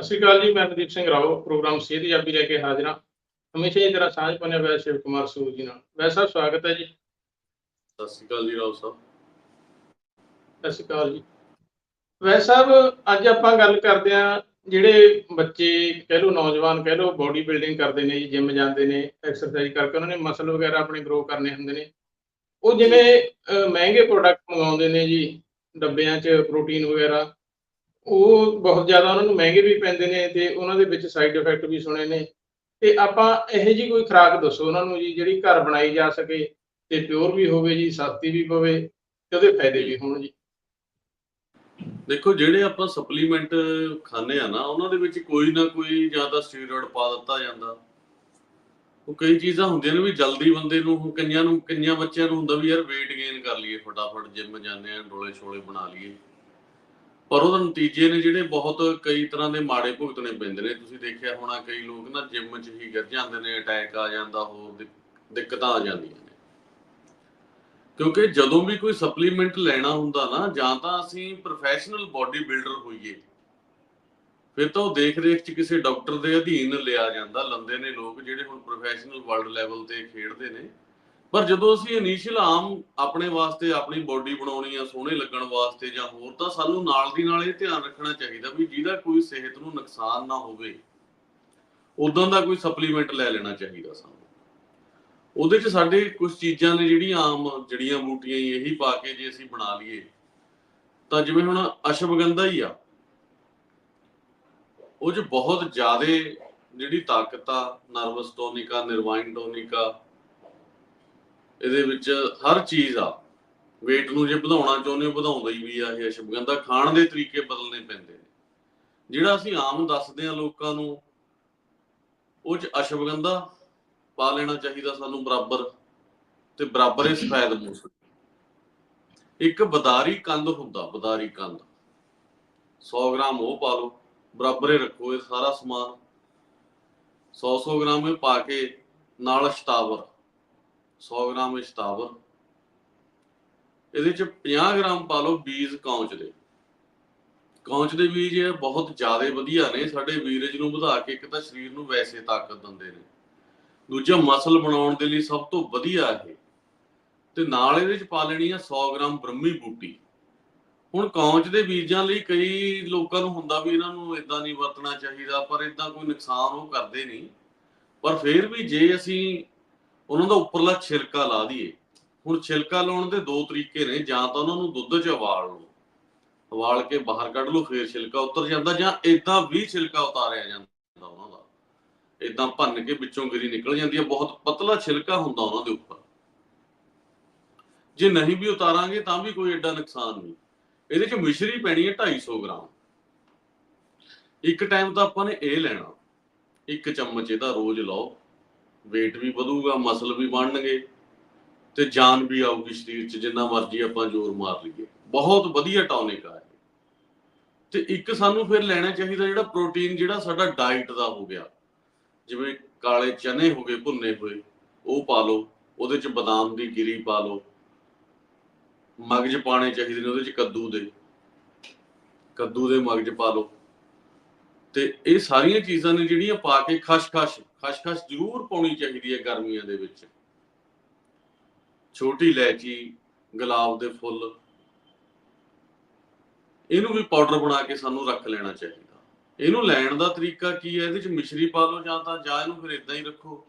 ਸਤਿ ਸ਼੍ਰੀ ਅਕਾਲ ਜੀ ਮੈਂ ਮਨਦੀਪ ਸਿੰਘ ਰਾਓ ਪ੍ਰੋਗਰਾਮ ਸਿਹਤ ਜਾਬੀ ਲੈ ਕੇ ਹਾਜ਼ਰ ਹਾਂ। ਹਮੇਸ਼ਾ ਹੀ ਤਰ੍ਹਾਂ ਸਾਂਝ ਪਾਉਂਦੇ ਹੋਏ ਸ਼ਿਵ ਕੁਮਾਰ ਸੂਦ ਜੀ ਨਾਲ। ਵੈਸੇ ਸਾਹਿਬ ਸਵਾਗਤ ਹੈ ਜੀ। ਸਤਿ ਸ਼੍ਰੀ ਅਕਾਲ ਜੀ ਰਾਓ ਸਾਹਿਬ। ਸਤਿ ਸ਼੍ਰੀ ਅਕਾਲ ਜੀ। ਵੈਸੇ ਸਾਹਿਬ ਅੱਜ ਆਪਾਂ ਗੱਲ ਕਰਦੇ ਹਾਂ ਜਿਹੜੇ ਬੱਚੇ ਕਹਿ ਲਓ ਨੌਜਵਾਨ ਕਹਿ ਲਓ ਬਾਡੀ ਬਿਲਡਿੰਗ ਕਰਦੇ ਨੇ ਜੀ ਜਿਮ ਜਾਂਦੇ ਨੇ ਐਕਸਰਸਾਈਜ਼ ਕਰਕੇ ਉਹਨਾਂ ਨੇ ਮਸਲ ਵਗੈਰਾ ਆਪਣੇ ਗਰੋ ਕਰਨੇ ਹੁੰਦੇ ਨੇ। ਉਹ ਜਿਵੇਂ ਮਹਿੰਗੇ ਪ੍ਰੋਡਕਟ ਮੰਗਾਉਂਦੇ ਨੇ ਜੀ ਡੱਬਿਆਂ 'ਚ ਪ੍ਰੋਟੀਨ ਵਗੈਰਾ। ਉਹ ਬਹੁਤ ਜ਼ਿਆਦਾ ਉਹਨਾਂ ਨੂੰ ਮਹਿੰਗੇ ਵੀ ਪੈਂਦੇ ਨੇ ਤੇ ਉਹਨਾਂ ਦੇ ਵਿੱਚ ਸਾਈਡ ਇਫੈਕਟ ਵੀ ਸੁਣੇ ਨੇ। ਤੇ ਆਪਾਂ ਇਹੋ ਜੀ ਕੋਈ ਖੁਰਾਕ ਦੱਸੋ ਉਹਨਾਂ ਨੂੰ ਜੀ, ਜਿਹੜੀ ਘਰ ਬਣਾਈ ਜਾ ਸਕੇ ਤੇ ਪਿਓਰ ਵੀ ਹੋਵੇ ਜੀ, ਸਸਤੀ ਵੀ ਪਵੇ ਤੇ ਉਹਦੇ ਫਾਇਦੇ ਵੀ ਹੋਣ ਜੀ। ਦੇਖੋ, ਜਿਹੜੇ ਆਪਾਂ ਸਪਲੀਮੈਂਟ ਖਾਂਦੇ ਆ ਨਾ, ਉਹਨਾਂ ਦੇ ਵਿੱਚ ਕੋਈ ਨਾ ਕੋਈ ਜਾਂ ਸਟੀਰੋਇਡ ਪਾ ਦਿੱਤਾ ਜਾਂਦਾ। ਉਹ ਕਈ ਚੀਜ਼ਾਂ ਹੁੰਦੀਆਂ ਨੇ ਵੀ ਜਲਦੀ ਬੰਦੇ ਨੂੰ ਕਈਆਂ ਨੂੰ, ਕਈਆਂ ਬੱਚਿਆਂ ਨੂੰ ਹੁੰਦਾ ਵੀ ਯਾਰ weight gain ਕਰ ਲਈਏ, ਫਟਾਫਟ ਜਿਮ ਜਾਂਦੇ ਆ ਡੋਲੇ ਛੋਲੇ ਬਣਾ ਲਈਏ। ਪਰ ਉਹਦੇ ਨਤੀਜੇ ਨੇ ਜਿਹੜੇ ਬਹੁਤ ਕਈ ਤਰ੍ਹਾਂ ਦੇ ਮਾੜੇ ਭੁਗਤਣੇ ਪੈਂਦੇ ਨੇ। ਤੁਸੀਂ ਦੇਖਿਆ ਹੋਣਾ ਕਈ ਲੋਕ ਨਾ ਜਿਮ 'ਚ ਹੀ ਗਿਰ ਜਾਂਦੇ ਨੇ ਅਟੈਕ ਆ ਜਾਂਦਾ, ਹੋਰ ਦਿੱਕਤਾਂ ਆ ਜਾਂਦੀਆਂ ਨੇ। ਕਿਉਂਕਿ ਜਦੋਂ ਵੀ ਕੋਈ ਸਪਲੀਮੈਂਟ ਲੈਣਾ ਹੁੰਦਾ ਨਾ, ਜਾਂ ਤਾਂ ਅਸੀਂ ਪ੍ਰੋਫੈਸ਼ਨਲ ਬਾਡੀ ਬਿਲਡਰ ਹੋਈਏ, ਫਿਰ ਤਾਂ ਉਹ ਦੇਖ ਰੇਖ ਚ ਕਿਸੇ ਡਾਕਟਰ ਦੇ ਅਧੀਨ ਲਿਆ ਜਾਂਦਾ। ਲੰਦੇ ਨੇ ਲੋਕ ਜਿਹੜੇ ਹੁਣ ਪ੍ਰੋਫੈਸ਼ਨਲ ਵਰਲਡ ਲੈਵਲ ਤੇ ਖੇਡਦੇ ਨੇ। ਪਰ ਜਦੋਂ ਅਸੀਂ ਇਨੀਸ਼ੀਅਲ ਆਮ ਆਪਣੇ ਵਾਸਤੇ ਆਪਣੀ ਬਾਡੀ ਬਣਾਉਣੀ ਆ, ਸੋਹਣੇ ਲੱਗਣ ਵਾਸਤੇ ਜਾਂ ਹੋਰ, ਤਾਂ ਸਾਨੂੰ ਨਾਲ ਦੀ ਨਾਲ ਇਹ ਧਿਆਨ ਰੱਖਣਾ ਚਾਹੀਦਾ ਵੀ ਜਿਹਦਾ ਕੋਈ ਸਿਹਤ ਨੂੰ ਨੁਕਸਾਨ ਨਾ ਹੋਵੇ ਉਦਾਂ ਦਾ ਕੋਈ ਸਪਲੀਮੈਂਟ ਲੈ ਲੈਣਾ ਚਾਹੀਦਾ ਸਾਨੂੰ। ਉਹਦੇ ਚ ਸਾਡੇ ਕੁਝ ਚੀਜ਼ਾਂ ਨੇ ਜਿਹੜੀਆਂ ਆਮ, ਜੜੀਆਂ ਬੂਟੀਆਂ ਹੀ ਇਹੀ ਪਾ ਕੇ ਜੇ ਅਸੀਂ ਬਣਾ ਲਈਏ, ਤਾਂ ਜਿਵੇਂ ਹੁਣ ਅਸ਼ਵਗੰਧਾ ਹੀ ਆ, ਉਹ ਚ ਬਹੁਤ ਜ਼ਿਆਦਾ ਜਿਹੜੀ ਤਾਕਤ ਆ, ਨਰਵਸ ਟੋਨਿਕਾ, ਨਿਰਵਾਈਨ ਟੋਨਿਕਾ ਇਹਦੇ ਵਿੱਚ ਹਰ ਚੀਜ਼ ਆ। weight ਨੂੰ ਜੇ ਵਧਾਉਣਾ ਚਾਹੁੰਦੇ ਹੋ, ਵਧਾਉਂਦਾ ਹੀ ਵੀ ਆ ਇਹ ਅਸ਼ਵਗੰਧਾ ਖਾਣ ਦੇ ਤਰੀਕੇ ਬਦਲਨੇ ਪੈਂਦੇ ਨੇ। ਜਿਹੜਾ ਅਸੀਂ ਆਮ ਦੱਸਦੇ ਆ ਲੋਕਾਂ ਨੂੰ, ਉਹ ਚ ਅਸ਼ਵਗੰਧਾ ਪਾ ਲੈਣਾ ਚਾਹੀਦਾ ਸਾਨੂੰ ਬਰਾਬਰ ਤੇ ਬਰਾਬਰ ਹੀ ਸਫੈਦ ਮੂਸਲ ਇੱਕ ਬਦਾਰੀ ਕੰਦ ਹੁੰਦਾ, ਬਦਾਰੀ ਕੰਦ। 100 ਗ੍ਰਾਮ ਉਹ ਪਾ ਲਓ, ਬਰਾਬਰ ਹੀ ਰੱਖੋ ਇਹ ਸਾਰਾ ਸਮਾਨ। 100 100 ਗ੍ਰਾਮ ਇਹ ਪਾ ਕੇ ਨਾਲ ਸ਼ਤਾਵਰ। 100 ਗ੍ਰਾਮ ਇਹ ਸ਼ਤਾਵਰ ਇਹਦੇ ਚ 50 ਗ੍ਰਾਮ ਪਾ ਲਓ ਬੀਜ ਕੌਂਚ ਦੇ। ਕੌਂਚ ਦੇ ਬੀਜ ਬਹੁਤ ਜ਼ਿਆਦਾ ਵਧੀਆ ਨੇ, ਸਾਡੇ ਵੀਰਜ ਨੂੰ ਵਧਾ ਕੇ ਇੱਕ ਤਾਂ ਸਰੀਰ ਨੂੰ ਵੈਸੇ ਤਾਕਤ ਦਿੰਦੇ ਨੇ। ਦੂਜਾ ਮਸਲ ਬਣਾਉਣ ਦੇ ਲਈ ਸਭ ਤੋਂ ਵਧੀਆ ਇਹ। ਤੇ ਨਾਲ ਇਹਦੇ ਚ ਪਾ ਲੈਣੀ ਆ 100 ਗ੍ਰਾਮ ਬ੍ਰਹਮੀ ਬੂਟੀ। ਹੁਣ ਕੌਂਚ ਦੇ ਬੀਜਾਂ ਲਈ ਕਈ ਲੋਕਾਂ ਨੂੰ ਹੁੰਦਾ ਵੀ ਇਹਨਾਂ ਨੂੰ ਇਦਾਂ ਨਹੀਂ ਵਰਤਣਾ ਚਾਹੀਦਾ, ਪਰ ਇਦਾਂ ਕੋਈ ਨੁਕਸਾਨ ਉਹ ਕਰਦੇ ਨਹੀਂ। ਪਰ ਫਿਰ ਵੀ ਜੇ ਅਸੀਂ ਉਹਨਾਂ ਦਾ ਉੱਪਰਲਾ ਛਿਲਕਾ ਲਾ ਦਈਏ। ਹੁਣ ਛਿਲਕਾ ਲਾਉਣ ਦੇ ਦੋ ਤਰੀਕੇ ਨੇ, ਜਾਂ ਤਾਂ ਉਹਨਾਂ ਨੂੰ ਦੁੱਧ 'ਚ ਉਬਾਲ ਲਓ, ਉਬਾਲ ਕੇ ਬਾਹਰ ਕੱਢ ਲਓ, ਫਿਰ ਛਿਲਕਾ ਉਤਰ ਜਾਂਦਾ, ਜਾਂ ਇਦਾਂ ਵੀ ਛਿਲਕਾ ਉਤਾਰਿਆ ਜਾਂਦਾ ਉਹਨਾਂ ਦਾ। ਇਦਾਂ ਭੰਨ ਕੇ ਵਿੱਚੋਂ ਗਿਰੀ ਨਿਕਲ ਜਾਂਦੀ ਹੈ, ਬਹੁਤ ਪਤਲਾ ਛਿਲਕਾ ਹੁੰਦਾ ਉਹਨਾਂ ਦੇ ਉੱਪਰ। ਜੇ ਨਹੀਂ ਵੀ ਉਤਾਰਾਂਗੇ, ਤਾਂ ਵੀ ਕੋਈ ਐਡਾ ਨੁਕਸਾਨ ਨਹੀਂ। ਇਹਦੇ ਚ ਮਿਸ਼ਰੀ ਪੈਣੀ ਹੈ 250 ਗ੍ਰਾਮ। ਇੱਕ ਟਾਈਮ ਤਾਂ ਆਪਾਂ ਨੇ ਇਹ ਲੈਣਾ। ਇੱਕ ਚਮਚ ਇਹਦਾ ਰੋਜ਼ ਲਓ। Weight ਵੀ ਵਧੂਗਾ ਮਸਲ ਵੀ ਬਣਨਗੇ ਤੇ ਜਾਨ ਵੀ ਆਊਗੀ ਸਰੀਰ 'ਚ, ਜਿੰਨਾ ਮਰਜ਼ੀ ਆਪਾਂ ਜ਼ੋਰ ਮਾਰ ਲਈਏ। ਬਹੁਤ ਵਧੀਆ ਟੌਨਿਕ ਆ ਤੇ ਇੱਕ ਸਾਨੂੰ ਫਿਰ ਲੈਣਾ ਚਾਹੀਦਾ ਜਿਹੜਾ ਪ੍ਰੋਟੀਨ ਜਿਹੜਾ ਸਾਡਾ ਡਾਈਟ ਦਾ ਹੋ ਗਿਆ। ਜਿਵੇਂ ਕਾਲੇ ਚਨੇ ਹੋ ਗਏ, ਭੁੰਨੇ ਹੋਏ, ਉਹ ਪਾ ਲਓ, ਉਹਦੇ ਚ ਬਦਾਮ ਦੀ ਗਿਰੀ ਪਾ ਲਓ। ਮਗਜ ਪਾਣੇ ਚਾਹੀਦੇ ਨੇ, ਉਹਦੇ ਚ ਕੱਦੂ ਦੇ। ਕੱਦੂ ਦੇ ਮਗਜ ਪਾ ਲਓ। ਤੇ ਇਹ ਸਾਰੀਆਂ ਚੀਜ਼ਾਂ ਨੇ ਜਿਹੜੀਆਂ ਪਾ ਕੇ ਖਸ਼ਖਸ਼ ਖਸ਼ਖਸ਼ ਜ਼ਰੂਰ ਪਾਉਣੀ ਚਾਹੀਦੀ ਹੈ ਗਰਮੀਆਂ ਦੇ ਵਿੱਚ। ਛੋਟੀ ਇਲਾਇਚੀ, ਗੁਲਾਬ ਦੇ ਫੁੱਲ। ਇਹਨੂੰ ਵੀ ਪਾਊਡਰ ਬਣਾ ਕੇ ਸਾਨੂੰ ਰੱਖ ਲੈਣਾ ਚਾਹੀਦਾ। ਇਹਨੂੰ ਲੈਣ ਦਾ ਤਰੀਕਾ ਕੀ ਹੈ? ਇਹਦੇ ਚ ਮਿਸ਼ਰੀ ਪਾ ਲਓ ਜਾਂ ਤਾਂ ਜਾਂ ਇਹਨੂੰ ਫਿਰ ਇਦਾਂ ਹੀ ਰੱਖੋ।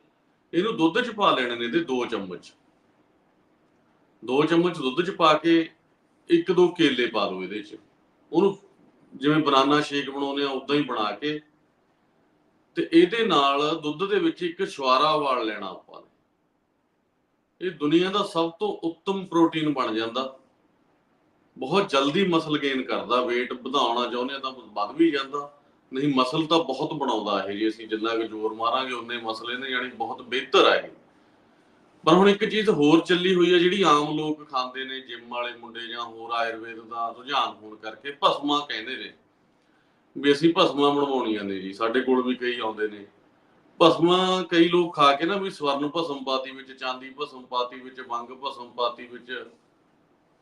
ਇਹਨੂੰ ਦੁੱਧ ਚ ਪਾ ਲੈਣੇ ਨੇ ਇਹਦੇ 2 ਚਮਚ। 2 ਚਮਚ ਦੁੱਧ ਚ ਪਾ ਕੇ ਇੱਕ ਦੋ ਕੇਲੇ ਪਾ ਲਓ ਇਹਦੇ ਚ। ਉਹਨੂੰ ਜਿਵੇਂ ਬਨਾਨਾ ਸ਼ੇਕ ਬਣਾਉਂਦੇ ਆ ਉਦਾਂ ਹੀ ਬਣਾ ਕੇ ਤੇ ਇਹਦੇ ਨਾਲ ਦੁੱਧ ਦੇ ਵਿੱਚ ਇੱਕ ਛੁਆਰਾ ਉਬਾਲ ਲੈਣਾ ਆਪਾਂ ਨੇ। ਇਹ ਦੁਨੀਆ ਦਾ ਸਭ ਤੋਂ ਉੱਤਮ ਪ੍ਰੋਟੀਨ ਬਣ ਜਾਂਦਾ। ਬਹੁਤ ਜਲਦੀ ਮਸਲ ਗੇਨ ਕਰਦਾ, weight ਵਧਾਉਣਾ ਚਾਹੁੰਦੇ ਆ ਤਾਂ ਵੱਧ ਵੀ ਜਾਂਦਾ। ਨਹੀਂ, ਮਸਲ ਤਾਂ ਬਹੁਤ ਬਣਾਉਂਦਾ ਇਹ ਜੇ, ਅਸੀਂ ਜਿੰਨਾ ਕੁ ਜ਼ੋਰ ਮਾਰਾਂਗੇ, ਉਨੇ ਮਸਲੇ ਨੇ ਯਾਨੀ ਬਹੁਤ ਬਿਹਤਰ ਹੈ ਇਹ। ਪਰ ਹੁਣ ਇੱਕ ਚੀਜ਼ ਹੋਰ ਚੱਲੀ ਹੋਈ ਹੈ ਜਿਹੜੀ ਆਮ ਲੋਕ ਖਾਂਦੇ ਨੇ, ਜਿਮ ਵਾਲੇ ਮੁੰਡੇ ਜਾਂ ਹੋਰ ਆਯੁਰਵੇਦ ਦਾ ਰੁਝਾਨ ਹੋਣ ਕਰਕੇ ਭਸਮਾ ਕਹਿੰਦੇ ਨੇ। ਵੀ ਅਸੀਂ ਭਸਮਾ ਬਣਵਾਉਣੀਆਂ ਨੇ ਜੀ, ਸਾਡੇ ਕੋਲ ਵੀ ਕਈ ਆਉਂਦੇ ਨੇ। ਭਸਮਾ ਕਈ ਲੋਕ ਖਾ ਕੇ ਨਾ ਵੀ ਸਵਰਨ ਭਸਮ ਪਾਤੀ ਵਿੱਚ, ਚਾਂਦੀ ਭਸਮ ਪਾਤੀ ਵਿੱਚ, ਵੰਗ ਭਸਮ ਪਾਤੀ ਵਿੱਚ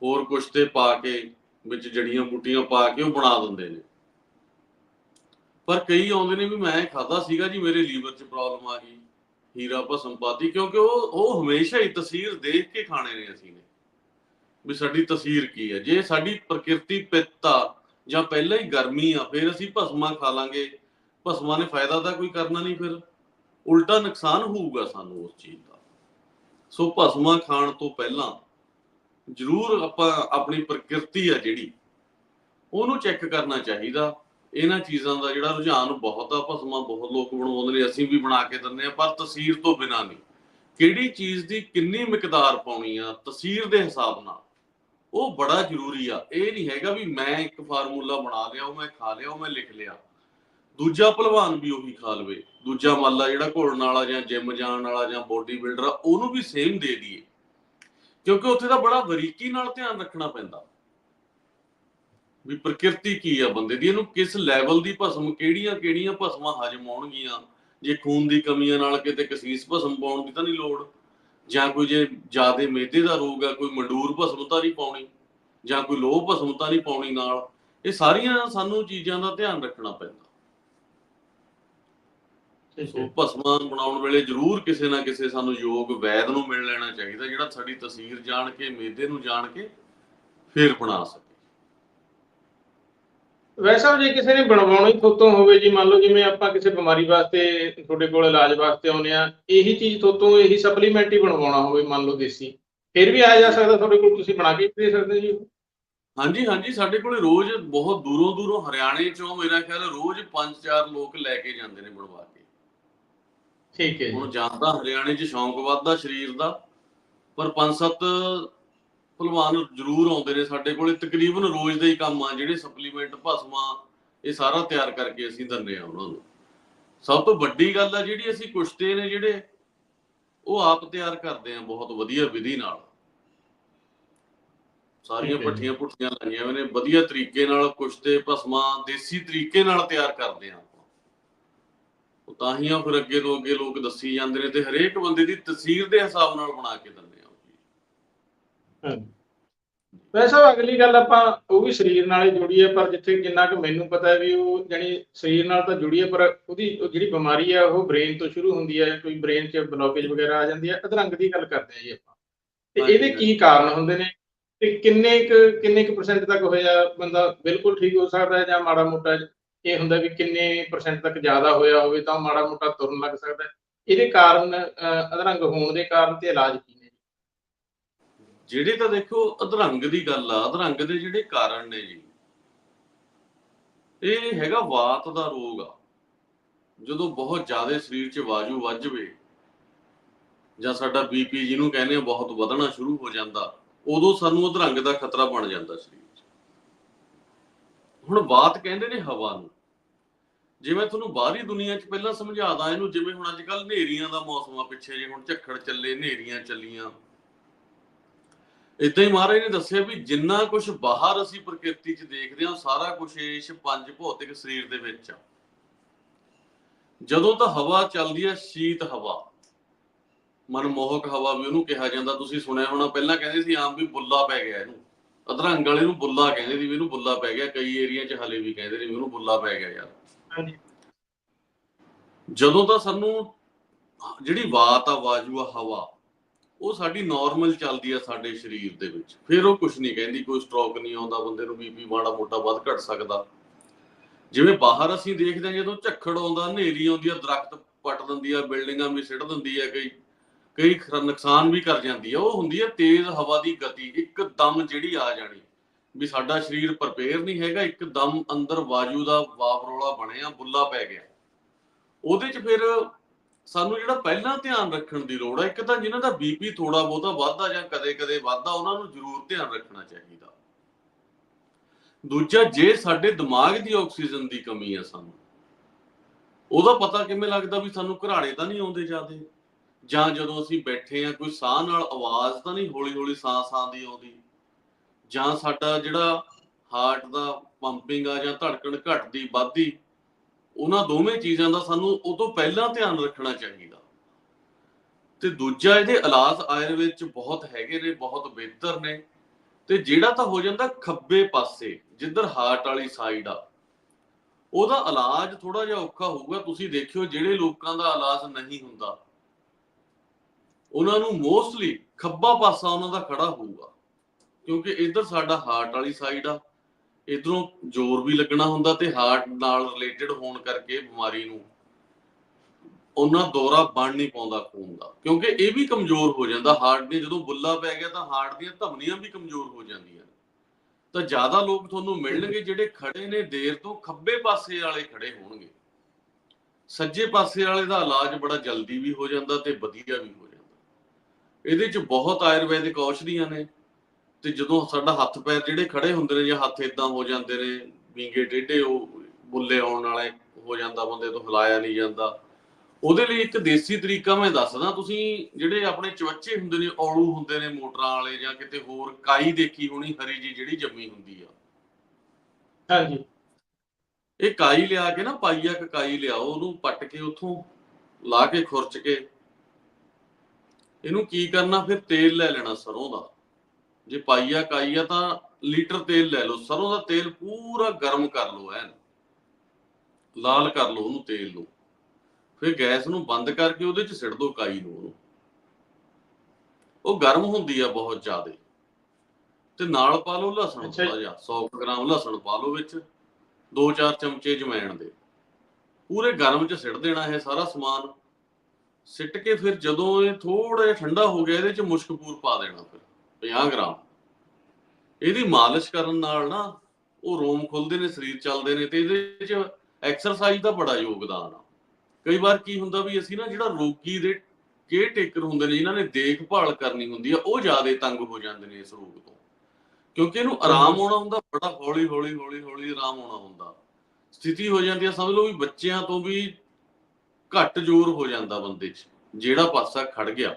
ਹੋਰ ਕੁਛ ਤੇ ਪਾ ਕੇ ਵਿੱਚ ਜੜੀਆਂ ਬੂਟੀਆਂ ਪਾ ਕੇ ਉਹ ਬਣਾ ਦਿੰਦੇ ਨੇ। ਪਰ ਕਈ ਆਉਂਦੇ ਨੇ ਵੀ ਮੈਂ ਖਾਦਾ ਸੀਗਾ ਜੀ, ਮੇਰੇ ਲੀਵਰ 'ਚ ਪ੍ਰੋਬਲਮ ਆ ਗਈ, ਹੀਰਾ ਭਸਮ ਪਾਤੀ, ਕਿਉਂਕਿ ਉਹ ਉਹ ਹਮੇਸ਼ਾ ਹੀ ਤਸਵੀਰ ਦੇਖ ਕੇ ਖਾਣੇ ਨੇ ਅਸੀਂ ਨੇ। ਵੀ ਸਾਡੀ ਤਸਵੀਰ ਕੀ ਹੈ? ਜੇ ਸਾਡੀ ਪ੍ਰਕਿਰਤੀ ਪਿੱਤ ਜਾਂ ਪਹਿਲਾਂ ਹੀ ਗਰਮੀ ਆ, ਫਿਰ ਅਸੀਂ ਭਸਮਾ ਖਾ ਲਾਂਗੇ। ਭਸਮਾ ਨੇ ਫਾਇਦਾ ਤਾਂ ਕੋਈ ਕਰਨਾ ਨਹੀਂ ਫਿਰ। ਉਲਟਾ ਨੁਕਸਾਨ ਹੋਊਗਾ ਸਾਨੂੰ ਉਸ ਚੀਜ਼ ਦਾ। ਸੋ ਭਸਮਾਂ ਖਾਣ ਤੋਂ ਪਹਿਲਾਂ ਜ਼ਰੂਰ ਆਪਾਂ ਆਪਣੀ ਪ੍ਰਕਿਰਤੀ ਆ ਜਿਹੜੀ, ਉਹਨੂੰ ਚੈੱਕ ਕਰਨਾ ਚਾਹੀਦਾ। ਇਹਨਾਂ ਚੀਜ਼ਾਂ ਦਾ ਜਿਹੜਾ ਰੁਝਾਨ ਬਹੁਤ ਆ, ਭਸਮਾਂ ਬਹੁਤ ਲੋਕ ਬਣਾਉਂਦੇ ਨੇ, ਅਸੀਂ ਵੀ ਬਣਾ ਕੇ ਦਿੰਦੇ ਆ ਪਰ ਤਸਵੀਰ ਤੋਂ ਬਿਨਾ ਨਹੀਂ। ਕਿਹੜੀ ਚੀਜ਼ ਦੀ ਕਿੰਨੀ ਮਿਕਦਾਰ ਪਾਉਣੀ ਆ, ਤਸਵੀਰ ਦੇ ਹਿਸਾਬ ਨਾਲ। ਉਹ ਬੜਾ ਜ਼ਰੂਰੀ ਆ। ਇਹ ਨਹੀਂ ਹੈਗਾ ਵੀ ਮੈਂ ਇੱਕ ਫਾਰਮੂਲਾ ਬਣਾ ਲਿਆ, ਉਹ ਮੈਂ ਖਾ ਲਿਆ, ਉਹ ਮੈਂ ਲਿਖ ਲਿਆ। ਦੂਜਾ ਭਲਵਾਨ ਵੀ ਉਹੀ ਖਾ ਲਵੇ। ਦੂਜਾ ਮਾਲਾ ਜਿਹੜਾ ਘੋਲਣ ਵਾਲਾ ਜਾਂ ਜਿਮ ਜਾਣ ਵਾਲਾ ਜਾਂ ਬੋਡੀ ਬਿਲਡਰ ਆ, ਉਹਨੂੰ ਵੀ ਸੇਮ ਦੇ ਦਈਏ। ਕਿਉਂਕਿ ਉੱਥੇ ਤਾਂ ਬੜਾ ਬਰੀਕੀ ਨਾਲ ਧਿਆਨ ਰੱਖਣਾ ਪੈਂਦਾ। ਵੀ ਪ੍ਰਕਿਰਤੀ ਕੀ ਆ ਬੰਦੇ ਦੀ? ਇਹਨੂੰ ਕਿਸ ਲੈਵਲ ਦੀ ਭਸਮ, ਕਿਹੜੀਆਂ ਕਿਹੜੀਆਂ ਭਸਮਾਂ ਹਜਮ ਆਉਣਗੀਆਂ ਜੇ ਖੂਨ ਦੀ ਕਮੀਆਂ ਨਾਲ ਕਿਤੇ ਕਸੀਸ ਭਸਮ ਪਾਉਣ ਦੀ ਤਾਂ ਨਹੀਂ ਲੋੜ। ਜਾਂ ਕੋਈ ਜੇ ਜਿਆਦੇ ਮੇਦੇ ਦਾ ਰੋਗ ਆ ਕੋਈ ਮੰਡੂਰ ਭਸਮ ਤਾਂ ਨਹੀਂ ਪਾਉਣੀ ਜਾਂ ਕੋਈ ਲੋਹ ਭਸਮ ਤਾਂ ਨਹੀਂ ਪਾਉਣੀ ਨਾਲ ਇਹ ਸਾਰੀਆਂ ਸਾਨੂੰ ਚੀਜ਼ਾਂ ਦਾ ਧਿਆਨ ਰੱਖਣਾ ਪੈਂਦਾ। ਸੋ ਹੈ। ਭਸਮਾਂ ਬਣਾਉਣ ਵੇਲੇ ਜ਼ਰੂਰ ਕਿਸੇ ਨਾ ਕਿਸੇ ਸਾਨੂੰ ਯੋਗ ਵੈਦ ਨੂੰ ਮਿਲ ਲੈਣਾ ਚਾਹੀਦਾ ਜਿਹੜਾ ਸਾਡੀ ਤਸਵੀਰ ਜਾਣ ਕੇ ਮੇਦੇ ਨੂੰ ਜਾਣ ਕੇ ਫਿਰ ਬਣਾ ਸਕੇ। ਵੈਸਾ ਜੇ ਕਿਸੇ ਨੇ ਬਣਵਾਉਣੀ ਥੋਤੋਂ ਹੋਵੇ ਜੀ ਮੰਨ ਲਓ ਜਿਵੇਂ ਆਪਾਂ ਕਿਸੇ ਬਿਮਾਰੀ ਵਾਸਤੇ ਤੁਹਾਡੇ ਕੋਲ ਇਲਾਜ ਵਾਸਤੇ ਆਉਨੇ ਆ ਇਹੀ ਚੀਜ਼ ਥੋਤੋਂ ਇਹੀ ਸਪਲੀਮੈਂਟ ਹੀ ਬਣਵਾਉਣਾ ਹੋਵੇ ਮੰਨ ਲਓ ਦੇਸੀ। ਫਿਰ ਵੀ ਆਇਆ ਜਾ ਸਕਦਾ ਤੁਹਾਡੇ ਕੋਲ ਤੁਸੀਂ ਬਣਾ ਕੇ ਦੇ ਸਕਦੇ ਜੀ। ਹਾਂਜੀ ਹਾਂਜੀ ਸਾਡੇ ਕੋਲੇ ਰੋਜ਼ ਬਹੁਤ ਦੂਰੋਂ ਦੂਰੋਂ ਹਰਿਆਣੇ ਚੋਂ ਮੇਰਾ ਖਿਆਲ ਰੋਜ਼ 5-4 ਲੋਕ ਲੈ ਕੇ ਜਾਂਦੇ ਨੇ ਬਣਵਾ ਕੇ। ਠੀਕ ਹੈ ਜੀ। ਹੁਣ ਜਾਂਦਾ ਹਰਿਆਣੇ 'ਚ ਸ਼ੌਂਕ ਵੱਧਦਾ ਸਰੀਰ ਦਾ ਪਰ 5-7 ਭਲਵਾਨ ਜ਼ਰੂਰ ਆਉਂਦੇ ਨੇ ਸਾਡੇ ਕੋਲੇ ਤਕਰੀਬਨ ਰੋਜ਼ ਦਾ ਹੀ ਕੰਮ ਆ ਜਿਹੜੇ ਸਪਲੀਮੈਂਟ ਭਸਮਾਂ ਇਹ ਸਾਰਾ ਤਿਆਰ ਕਰਕੇ ਅਸੀਂ ਦਿੰਦੇ ਆ ਉਹਨਾਂ ਨੂੰ ਸਭ ਤੋਂ ਵੱਡੀ ਗੱਲ ਆ ਜਿਹੜੀ ਅਸੀਂ ਕੁਸ਼ਤੇ ਨੇ ਜਿਹੜੇ ਉਹ ਆਪ ਤਿਆਰ ਕਰਦੇ ਆ ਬਹੁਤ ਵਧੀਆ ਵਿਧੀ ਨਾਲ ਸਾਰੀਆਂ। ਪੱਠੀਆਂ ਪੁੱਠੀਆਂ ਲਾਈਆਂ ਹੋਏ ਨੇ ਵਧੀਆ ਤਰੀਕੇ ਨਾਲ ਕੁਸ਼ਤੇ ਭਸਮਾਂ ਦੇਸੀ ਤਰੀਕੇ ਨਾਲ ਤਿਆਰ ਕਰਦੇ ਆ ਉਹ ਤਾਂ ਹੀ ਆ ਫਿਰ ਅੱਗੇ ਤੋਂ ਅੱਗੇ ਲੋਕ ਦੱਸੀ ਜਾਂਦੇ ਨੇ ਤੇ ਹਰੇਕ ਬੰਦੇ ਦੀ ਤਸਵੀਰ ਦੇ ਹਿਸਾਬ ਨਾਲ ਬਣਾ ਕੇ ਦਿੰਦੇ। ਵੈਸਾ ਅਗਲੀ ਗੱਲ ਆਪਾਂ ਉਹ ਵੀ ਸਰੀਰ ਨਾਲ ਹੀ ਜੁੜੀ ਹੈ ਪਰ ਜਿੱਥੇ ਜਿੰਨਾ ਕਿ ਮੈਨੂੰ ਪਤਾ ਹੈ ਵੀ ਉਹ ਜਾਨੀ ਸਰੀਰ ਨਾਲ ਤਾਂ ਜੁੜੀ ਹੈ ਪਰ ਉਹਦੀ ਉਹ ਜਿਹੜੀ ਬਿਮਾਰੀ ਹੈ ਉਹ ਬ੍ਰੇਨ ਤੋਂ ਸ਼ੁਰੂ ਹੁੰਦੀ ਹੈ ਕੋਈ ਬ੍ਰੇਨ 'ਚ ਬਲੋਕੇਜ ਵਗੈਰਾ ਆ ਜਾਂਦੀ ਹੈ ਅਧਰੰਗ ਦੀ ਗੱਲ ਕਰਦੇ ਹਾਂ ਜੀ ਆਪਾਂ। ਤੇ ਇਹਦੇ ਕੀ ਕਾਰਨ ਹੁੰਦੇ ਨੇ? ਤੇ ਕਿੰਨੇ ਕੁ ਕਿੰਨੇ ਕੁ ਪਰਸੈਂਟ ਤੱਕ ਹੋਇਆ ਬੰਦਾ ਬਿਲਕੁਲ ਠੀਕ ਹੋ ਸਕਦਾ ਹੈ ਜਾਂ ਮਾੜਾ ਮੋਟਾ ਇਹ ਹੁੰਦਾ ਵੀ ਕਿੰਨੇ ਪਰਸੈਂਟ ਤੱਕ ਜ਼ਿਆਦਾ ਹੋਇਆ ਹੋਵੇ ਤਾਂ ਮਾੜਾ ਮੋਟਾ ਤੁਰਨ ਲੱਗ ਸਕਦਾ ਹੈ? ਇਹਦੇ ਕਾਰਨ ਅਧਰੰਗ ਹੋਣ ਦੇ ਕਾਰਨ ਤੇ ਇਲਾਜ ਕੀ ਜਿਹੜੇ ਤਾਂ ਦੇਖੋ ਅਧਰੰਗ ਦੀ ਗੱਲ ਆ, ਅਧਰੰਗ ਦੇ ਜਿਹੜੇ ਕਾਰਨ ਨੇ ਜੀ, ਇਹ ਹੈਗਾ ਵਾਤ ਦਾ ਰੋਗ ਆ। ਜਦੋਂ ਬਹੁਤ ਜ਼ਿਆਦਾ ਸਰੀਰ 'ਚ ਵਾਯੂ ਵੱਜ ਜਾਂ ਸਾਡਾ ਬੀਪੀ ਜਿਹਨੂੰ ਕਹਿੰਦੇ ਆ, ਬਹੁਤ ਵਧਣਾ ਸ਼ੁਰੂ ਹੋ ਜਾਂਦਾ, ਉਦੋਂ ਸਾਨੂੰ ਅਧਰੰਗ ਦਾ ਖਤਰਾ ਬਣ ਜਾਂਦਾ ਸਰੀਰ 'ਚ। ਹੁਣ ਵਾਤ ਕਹਿੰਦੇ ਨੇ ਹਵਾ ਨੂੰ। ਜਿਵੇਂ ਤੁਹਾਨੂੰ ਬਾਹਰੀ ਦੁਨੀਆ 'ਚ ਪਹਿਲਾਂ ਸਮਝਾਦਾ, ਇਹਨੂੰ ਜਿਵੇਂ ਹੁਣ ਅੱਜ ਕੱਲ ਹਨੇਰੀਆਂ ਦਾ ਮੌਸਮ ਆ ਪਿੱਛੇ ਜੇ, ਹੁਣ ਝੱਖੜ ਚੱਲੇ, ਹਨੇਰੀਆਂ ਚੱਲੀਆਂ ਇਦਾਂ ਹੀ ਮਹਾਰਾਜ ਨੇ ਦੱਸਿਆ ਵੀ ਜਿੰਨਾ ਕੁਝ ਬਾਹਰ ਅਸੀਂ ਪ੍ਰਕਿਰਤੀ 'ਚ ਦੇਖਦੇ ਹਾਂ ਸਾਰਾ ਕੁਝ ਇਸ ਪੰਜ ਭੌਤਿਕ ਸਰੀਰ ਦੇ ਵਿੱਚ ਆ। ਜਦੋਂ ਤਾਂ ਹਵਾ ਚੱਲਦੀ ਹੈ ਸ਼ੀਤ ਹਵਾ ਮਨਮੋਹਕ ਹਵਾ ਵੀ ਉਹਨੂੰ ਕਿਹਾ ਜਾਂਦਾ। ਤੁਸੀਂ ਸੁਣਿਆ ਹੋਣਾ ਪਹਿਲਾਂ ਕਹਿੰਦੇ ਸੀ ਆਮ ਵੀ ਬੁੱਲਾ ਪੈ ਗਿਆ ਇਹਨੂੰ। ਅਧਰੰਗ ਵਾਲੇ ਨੂੰ ਬੁੱਲਾ ਕਹਿੰਦੇ ਸੀ ਵੀ ਇਹਨੂੰ ਬੁੱਲਾ ਪੈ ਗਿਆ ਕਈ ਏਰੀਆ 'ਚ ਹਲੇ ਵੀ ਕਹਿੰਦੇ ਨੇ ਵੀ ਉਹਨੂੰ ਬੁੱਲਾ ਪੈ ਗਿਆ ਯਾਰ। ਜਦੋਂ ਤਾਂ ਸਾਨੂੰ ਜਿਹੜੀ ਵਾਤ ਆ ਵਾਯੂ ਆ ਹਵਾ ਉਹ ਸਾਡੀ ਨਾਰਮਲ ਚੱਲਦੀ ਆ ਸਾਡੇ ਸਰੀਰ ਦੇ ਵਿੱਚ। ਫਿਰ ਉਹ ਕੁਝ ਨਹੀਂ ਕਹਿੰਦੀ, ਕੋਈ ਸਟ੍ਰੋਕ ਨਹੀਂ ਆਉਂਦਾ, ਬੰਦੇ ਨੂੰ ਬੀਪੀ ਮਾੜਾ ਮੋਟਾ ਵੱਧ ਘਟ ਸਕਦਾ। ਜਿਵੇਂ ਬਾਹਰ ਅਸੀਂ ਦੇਖਦੇ ਹਾਂ, ਜਦੋਂ ਝੱਖੜ ਆਉਂਦਾ, ਹਨੇਰੀ ਆਉਂਦੀ ਆ, ਦਰਖਤ ਪੱਟ ਦਿੰਦੀ ਆ, ਬਿਲਡਿੰਗਾਂ ਵੀ ਸਿੱਟ ਦਿੰਦੀ ਆ, ਕਈ ਕਈ ਨੁਕਸਾਨ ਵੀ ਕਰ ਜਾਂਦੀ ਆ। ਉਹ ਹੁੰਦੀ ਆ ਤੇਜ਼ ਹਵਾ ਦੀ ਗਤੀ, ਇੱਕਦਮ ਜਿਹੜੀ ਆ ਜਾਣੀ। ਵੀ ਸਾਡਾ ਸਰੀਰ ਪ੍ਰਪੇਅਰ ਨਹੀਂ ਹੈਗਾ, ਇੱਕਦਮ ਅੰਦਰ ਵਾਯੂ ਦਾ ਵਾਵਰੋਲਾ ਬਣਿਆ, ਬੁੱਲਾ ਪੈ ਗਿਆ। ਉਹਦੇ ਚ ਫਿਰ ਸਾਨੂੰ ਜਿਹੜਾ ਪਹਿਲਾਂ ਧਿਆਨ ਰੱਖਣ ਦੀ ਲੋੜ ਹੈ, ਇੱਕ ਤਾਂ ਜਿਨ੍ਹਾਂ ਦਾ ਬੀਪੀ ਥੋੜਾ ਬਹੁਤਾ ਵੱਧਦਾ ਜਾਂ ਕਦੇ-ਕਦੇ ਵੱਧਦਾ, ਉਹਨਾਂ ਨੂੰ ਜ਼ਰੂਰ ਧਿਆਨ ਰੱਖਣਾ ਚਾਹੀਦਾ। ਦੂਜਾ, ਜੇ ਸਾਡੇ ਦਿਮਾਗ ਦੀ ਆਕਸੀਜਨ ਦੀ ਕਮੀ ਹੈ ਸਾਨੂੰ, ਉਹਦਾ ਪਤਾ ਕਿਵੇਂ ਲੱਗਦਾ ਵੀ ਸਾਨੂੰ ਘਰਾੜੇ ਤਾਂ ਨਹੀਂ ਆਉਂਦੇ ਜਾਂਦੇ ਜਾਂ ਜਦੋਂ ਅਸੀਂ ਬੈਠੇ ਆ ਕੋਈ ਸਾਹ ਨਾਲ ਆਵਾਜ਼ ਤਾਂ ਨਹੀਂ ਹੌਲੀ-ਹੌਲੀ ਸਾਹ ਸਾਹ ਦੀ ਆਉਂਦੀ? ਜਾਂ ਸਾਡਾ ਜਿਹੜਾ ਹਾਰਟ ਦਾ ਪੰਪਿੰਗ ਆ ਜਾਂ ਧੜਕਣ ਘਟਦੀ, ਵੱਧਦੀ ਉਹਨਾਂ ਦੋਵੇਂ ਚੀਜ਼ਾਂ ਦਾ ਸਾਨੂੰ ਉਹ ਤੋਂ ਪਹਿਲਾਂ ਧਿਆਨ ਰੱਖਣਾ ਚਾਹੀਦਾ। ਤੇ ਦੂਜਾ ਇਹਦੇ ਇਲਾਜ ਆਯੁਰਵੇਦ ਚ ਬਹੁਤ ਹੈਗੇ ਨੇ, ਬਹੁਤ ਬਿਹਤਰ ਨੇ। ਤੇ ਜਿਹੜਾ ਤਾਂ ਹੋ ਜਾਂਦਾ ਖੱਬੇ ਪਾਸੇ, ਜਿੱਧਰ ਹਾਰਟ ਵਾਲੀ ਸਾਈਡ ਆ। ਉਹਦਾ ਇਲਾਜ ਥੋੜਾ ਜਿਹਾ ਔਖਾ ਹੋਊਗਾ। ਤੁਸੀਂ ਦੇਖਿਓ ਜਿਹੜੇ ਲੋਕਾਂ ਦਾ ਇਲਾਜ ਨਹੀਂ ਹੁੰਦਾ। ਉਹਨਾਂ ਨੂੰ ਮੋਸਟਲੀ ਖੱਬਾ ਪਾਸਾ ਉਹਨਾਂ ਦਾ ਖੜਾ ਹੋਊਗਾ। ਕਿਉਂਕਿ ਇੱਧਰ ਸਾਡਾ ਹਾਰਟ ਵਾਲੀ ਸਾਈਡ ਆ। ਇਧਰੋਂ ਜ਼ੋਰ ਵੀ ਲੱਗਣਾ ਹੁੰਦਾ ਤੇ ਹਾਰਟ ਨਾਲ ਰਿਲੇਟਡ ਹੋਣ ਕਰਕੇ ਬਿਮਾਰੀ ਨੂੰ ਉਹਨਾਂ ਦੌਰਾ ਬਣ ਨਹੀਂ ਪਾਉਂਦਾ ਖੂਨ ਦਾ, ਕਿਉਂਕਿ ਇਹ ਵੀ ਕਮਜ਼ੋਰ ਹੋ ਜਾਂਦਾ ਹਾਰਟ ਨੇ ਜਦੋਂ ਬੁੱਲਾ ਪੈ ਗਿਆ ਤਾਂ ਹਾਰਟ ਦੀਆਂ ਧਮਨੀਆਂ ਵੀ ਕਮਜ਼ੋਰ ਹੋ ਜਾਂਦੀਆਂ ਤਾਂ ਜ਼ਿਆਦਾ ਲੋਕ ਤੁਹਾਨੂੰ ਮਿਲਣਗੇ ਜਿਹੜੇ ਖੜੇ ਨੇ, ਦੇਰ ਤੋਂ ਖੱਬੇ ਪਾਸੇ ਵਾਲੇ ਖੜੇ ਹੋਣਗੇ। ਸੱਜੇ ਪਾਸੇ ਵਾਲੇ ਦਾ ਇਲਾਜ ਬੜਾ ਜਲਦੀ ਵੀ ਹੋ ਜਾਂਦਾ ਤੇ ਵਧੀਆ ਵੀ ਹੋ ਜਾਂਦਾ। ਇਹਦੇ ਚ ਬਹੁਤ ਆਯੁਰਵੈਦਿਕ ਔਸ਼ਧੀਆਂ ਨੇ ਤੇ ਜਦੋਂ ਸਾਡਾ ਹੱਥ ਪੈਰ ਜਿਹੜੇ ਖੜੇ ਹੁੰਦੇ ਨੇ ਜਾਂ ਹੱਥ ਇਦਾਂ ਹੋ ਜਾਂਦੇ ਨੇ ਵਿੰਗੇ ਟੇਢੇ ਉਹ ਬੁੱਲੇ ਆਉਣ ਵਾਲੇ ਹੋ ਜਾਂਦਾ ਬੰਦੇ ਤੋਂ ਹਿਲਾਇਆ ਨਹੀਂ ਜਾਂਦਾ। ਉਹਦੇ ਲਈ ਇੱਕ ਦੇਸੀ ਤਰੀਕਾ ਮੈਂ ਦੱਸਦਾ ਤੁਸੀਂ ਜਿਹੜੇ ਆਪਣੇ ਚਵੱਚੇ ਹੁੰਦੇ ਨੇ ਔਲੂ ਹੁੰਦੇ ਨੇ ਮੋਟਰਾਂ ਵਾਲੇ ਜਾਂ ਕਿਤੇ ਹੋਰ ਕਾਈ ਦੇਖੀ ਹੋਣੀ ਹਰੀ ਜੀ ਜਿਹੜੀ ਜੰਮੀ ਹੁੰਦੀ ਆ। ਹਾਂਜੀ। ਇਹ ਕਾਈ ਲਿਆ ਕੇ ਨਾ ਪਾਈਆ ਕ ਕਾਈ ਲਿਆਓ ਉਹਨੂੰ ਪੱਟ ਕੇ ਉੱਥੋਂ ਲਾ ਕੇ ਖੁਰਚ ਕੇ। ਇਹਨੂੰ ਕੀ ਕਰਨਾ ਫਿਰ ਤੇਲ ਲੈ ਲੈਣਾ ਸਰੋਂ ਦਾ। ਜੇ ਪਾਈਆ ਕਾਈ ਆ ਤਾਂ ਲੀਟਰ ਤੇਲ ਲੈ ਲਓ। ਸਰੋਂ ਦਾ ਤੇਲ ਪੂਰਾ ਗਰਮ ਕਰ ਲਓ ਐਨ। ਲਾਲ ਕਰ ਲਓ ਉਹਨੂੰ ਤੇਲ ਨੂੰ। ਫਿਰ ਗੈਸ ਨੂੰ ਬੰਦ ਕਰਕੇ ਉਹਦੇ ਚ ਸਿੱਟ ਦਿਓ ਕਾਈ ਨੂੰ ਉਹਨੂੰ। ਉਹ ਗਰਮ ਹੁੰਦੀ ਆ ਬਹੁਤ ਜ਼ਿਆਦਾ। ਤੇ ਨਾਲ ਪਾ ਲਓ ਲਸਣ। ਥੋੜਾ ਜਿਹਾ 100 ਗ੍ਰਾਮ ਲਸਣ ਪਾ ਲਓ ਵਿੱਚ। ਦੋ ਚਾਰ ਚਮਚੇ ਜਮੈਣ ਦੇ। ਪੂਰੇ ਗਰਮ ਚ ਸਿੱਟ ਦੇਣਾ ਇਹ ਸਾਰਾ ਸਮਾਨ। ਸਿੱਟ ਕੇ ਫਿਰ ਜਦੋਂ ਇਹ ਥੋੜਾ ਜਿਹਾ ਠੰਡਾ ਹੋ ਗਿਆ ਇਹਦੇ ਚ ਮੁਸ਼ਕਪੂਰ ਪਾ ਦੇਣਾ ਫਿਰ। 50 ਗ੍ਰਾਮ। ਇਹਦੀ ਮਾਲਿਸ਼ ਕਰਨ ਨਾਲ ਨਾ ਉਹ ਰੋਮ ਖੁੱਲਦੇ ਨੇ, ਸਰੀਰ ਚੱਲਦੇ ਨੇ ਤੇ ਇਹਦੇ ਚ ਐਕਸਰਸਾਈਜ਼ ਦਾ ਬੜਾ ਯੋਗਦਾਨ ਆ। ਕਈ ਵਾਰ ਕੀ ਹੁੰਦਾ ਵੀ ਅਸੀਂ ਨਾ ਜਿਹੜਾ ਰੋਗੀ ਦੇ ਕੇਅਰ ਟੇਕਰ ਹੁੰਦੇ ਨੇ, ਜਿਨ੍ਹਾਂ ਨੇ ਦੇਖਭਾਲ ਕਰਨੀ ਹੁੰਦੀ ਆ, ਉਹ ਜ਼ਿਆਦਾ ਤੰਗ ਹੋ ਜਾਂਦੇ ਨੇ ਇਸ ਰੋਗ ਤੋਂ। ਕਿਉਂਕਿ ਇਹਨੂੰ ਆਰਾਮ ਆਉਣਾ ਹੁੰਦਾ, ਬੜਾ ਹੌਲੀ ਹੌਲੀ ਹੌਲੀ ਹੌਲੀ ਆਰਾਮ ਆਉਣਾ ਹੁੰਦਾ। ਸਥਿਤੀ ਹੋ ਜਾਂਦੀ ਆ, ਸਮਝ ਲਓ ਵੀ ਬੱਚਿਆਂ ਤੋਂ ਵੀ ਘੱਟ ਜ਼ੋਰ ਹੋ ਜਾਂਦਾ ਬੰਦੇ 'ਚ, ਜਿਹੜਾ ਪਾਸਾ ਖੜ ਗਿਆ।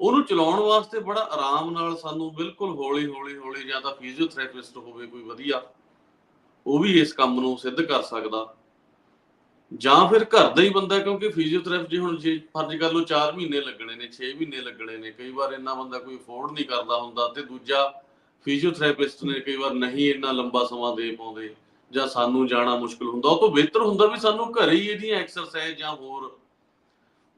ਉਹਨੂੰ ਚਲਾਉਣ ਵਾਸਤੇ ਬੜਾ ਆਰਾਮ ਨਾਲ ਸਾਨੂੰ ਬਿਲਕੁਲ ਹੌਲੀ ਹੌਲੀ ਹੌਲੀ ਜਾਂ ਤਾਂ ਫਿਜ਼ੀਓਥੈਰੇਪਿਸਟ ਹੋਵੇ ਕੋਈ ਵਧੀਆ, ਉਹ ਵੀ ਇਸ ਕੰਮ ਨੂੰ ਸਿੱਧ ਕਰ ਸਕਦਾ। ਜਾਂ ਫਿਰ ਘਰ ਦਾ ਹੀ ਬੰਦਾ, ਕਿਉਂਕਿ ਫਿਜ਼ੀਓਥੈਰੇਪੀ ਜੇ ਹੁਣ ਜੇ ਫਰਜ਼ ਕਰ ਲਓ 4 ਮਹੀਨੇ ਲੱਗਣੇ ਨੇ 6 ਮਹੀਨੇ ਲੱਗਣੇ ਨੇ, ਕਈ ਵਾਰ ਇੰਨਾ ਬੰਦਾ ਕੋਈ ਅਫੋਰਡ ਨਹੀਂ ਕਰਦਾ ਹੁੰਦਾ ਤੇ ਦੂਜਾ ਫਿਜ਼ੀਓਥੈਰੇਪਿਸਟ ਨੇ ਕਈ ਵਾਰ ਨਹੀਂ ਇੰਨਾ ਲੰਬਾ ਸਮਾਂ ਦੇ ਪਾਉਂਦੇ ਜਾਂ ਸਾਨੂੰ ਜਾਣਾ ਮੁਸ਼ਕਲ ਹੁੰਦਾ, ਉਹ ਤੋਂ ਬਿਹਤਰ ਹੁੰਦਾ ਵੀ ਸਾਨੂੰ ਘਰੇ ਹੀ ਇਹਦੀਆਂ ਐਕਸਰਸਾਈਜ਼ ਜਾਂ ਹੋਰ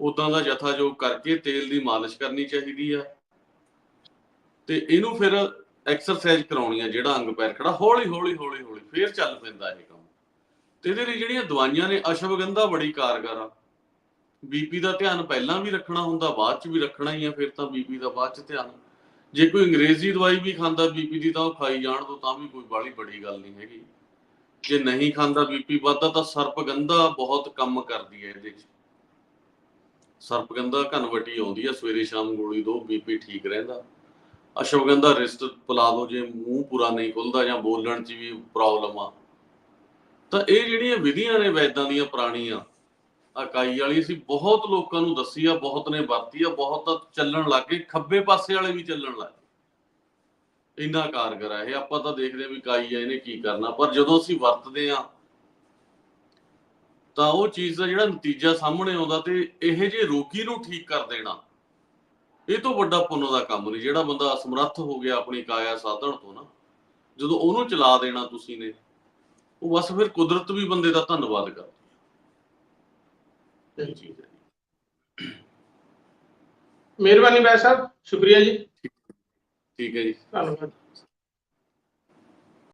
ਉਦਾਂ ਦਾ ਯਥਾਯੋਗ ਕਰਕੇ ਤੇਲ ਦੀ ਮਾਲਿਸ਼ ਕਰਨੀ ਚਾਹੀਦੀ ਆ। ਤੇ ਇਹਨੂੰ ਫਿਰ ਐਕਸਰਸਾਈਜ਼ ਕਰਾਉਣੀ ਆ, ਜਿਹੜਾ ਅੰਗ ਪੈਰ ਖੜਾ, ਹੌਲੀ ਹੌਲੀ ਹੌਲੀ ਹੌਲੀ, ਫੇਰ ਚੱਲ ਪੈਂਦਾ ਇਹ ਕੰਮ। ਤੇ ਇਹਦੇ ਲਈ ਜਿਹੜੀਆਂ ਦਵਾਈਆਂ ਨੇ, ਅਸ਼ਵਗੰਧਾ ਬੜੀ ਕਾਰਗਰ ਆ। ਬੀਪੀ ਦਾ ਧਿਆਨ ਪਹਿਲਾਂ ਵੀ ਰੱਖਣਾ ਹੁੰਦਾ, ਬਾਅਦ ਚ ਵੀ ਰੱਖਣਾ ਹੀ ਆ, ਫਿਰ ਤਾਂ ਬੀਪੀ ਦਾ ਬਾਅਦ ਚ ਧਿਆਨ। ਜੇ ਕੋਈ ਅੰਗਰੇਜ਼ੀ ਦਵਾਈ ਵੀ ਖਾਂਦਾ ਬੀਪੀ ਦੀ, ਤਾਂ ਉਹ ਖਾਈ ਜਾਣ ਤੋਂ ਤਾਂ ਵੀ ਕੋਈ ਬਾਲੀ ਬੜੀ ਗੱਲ ਨਹੀਂ ਹੈਗੀ। ਜੇ ਨਹੀਂ ਖਾਂਦਾ ਬੀਪੀ ਵੱਧਦਾ, ਤਾਂ ਸਰਪਗੰਧਾ ਬਹੁਤ ਕੰਮ ਕਰਦੀ ਹੈ ਇਹਦੇ ਵਿੱਚ ਸਰਪਗੰਧਾ ਘਨਵਟੀ ਆਉਂਦੀ ਆ, ਸਵੇਰੇ ਸ਼ਾਮ ਗੋਲੀ ਦੋ, ਬੀਪੀ ਠੀਕ ਰਹਿੰਦਾ। ਅਸ਼ਵਗੰਧਾ ਰਿਸਟ ਪਿਲਾ ਲਓ ਜੇ ਮੂੰਹ ਪੂਰਾ ਨਹੀਂ ਖੁੱਲਦਾ ਜਾਂ ਬੋਲਣ 'ਚ ਵੀ ਪ੍ਰੋਬਲਮ ਆ। ਤਾਂ ਇਹ ਜਿਹੜੀਆਂ ਵਿਧੀਆਂ ਨੇ ਵੈਦਾਂ ਦੀਆਂ ਪੁਰਾਣੀਆਂ ਇਕਾਈ ਵਾਲੀ ਅਸੀਂ ਬਹੁਤ ਲੋਕਾਂ ਨੂੰ ਦੱਸੀ ਆ, ਬਹੁਤ ਨੇ ਵਰਤੀ ਆ, ਬਹੁਤ ਚੱਲਣ ਲੱਗ ਗਏ, ਖੱਬੇ ਪਾਸੇ ਵਾਲੇ ਵੀ ਚੱਲਣ ਲੱਗ ਗਏ। ਇੰਨਾ ਕਾਰਗਰ ਆ ਇਹ, ਆਪਾਂ ਤਾਂ ਦੇਖਦੇ ਆ ਵੀ ਇਕਾਈ ਆ ਇਹਨੇ ਕੀ ਕਰਨਾ, ਪਰ ਜਦੋਂ ਅਸੀਂ ਵਰਤਦੇ ਆ ਤਾਂ ਉਹ ਚੀਜ਼ ਦਾ ਜਿਹੜਾ ਨਤੀਜਾ ਸਾਹਮਣੇ ਆਉਂਦਾ ਤੇ ਇਹ ਜੇ ਰੋਗੀ ਨੂੰ ਠੀਕ ਕਰ ਦੇਣਾ ਇਹ ਤੋਂ ਵੱਡਾ ਪੁੰਨ ਦਾ ਕੰਮ ਨਹੀਂ। ਜਿਹੜਾ ਬੰਦਾ ਅਸਮਰੱਥ ਹੋ ਗਿਆ ਆਪਣੀ ਕਾਇਆ ਸਾਧਨ ਤੋਂ ਨਾ ਜਦੋਂ ਉਹਨੂੰ ਚਲਾ ਦੇਣਾ ਤੁਸੀਂ ਨੇ ਉਹ ਬਸ ਫਿਰ ਕੁਦਰਤ ਵੀ ਬੰਦੇ ਦਾ ਧੰਨਵਾਦ ਕਰਦੀ ਹੈ। ਇਹ ਚੀਜ਼ ਹੈ ਮਿਹਰਬਾਨੀ ਬੈਸ ਸਾਹਿਬ ਸ਼ੁਕਰੀਆ ਜੀ। ਠੀਕ ਹੈ ਜੀ। ਧੰਨਵਾਦ।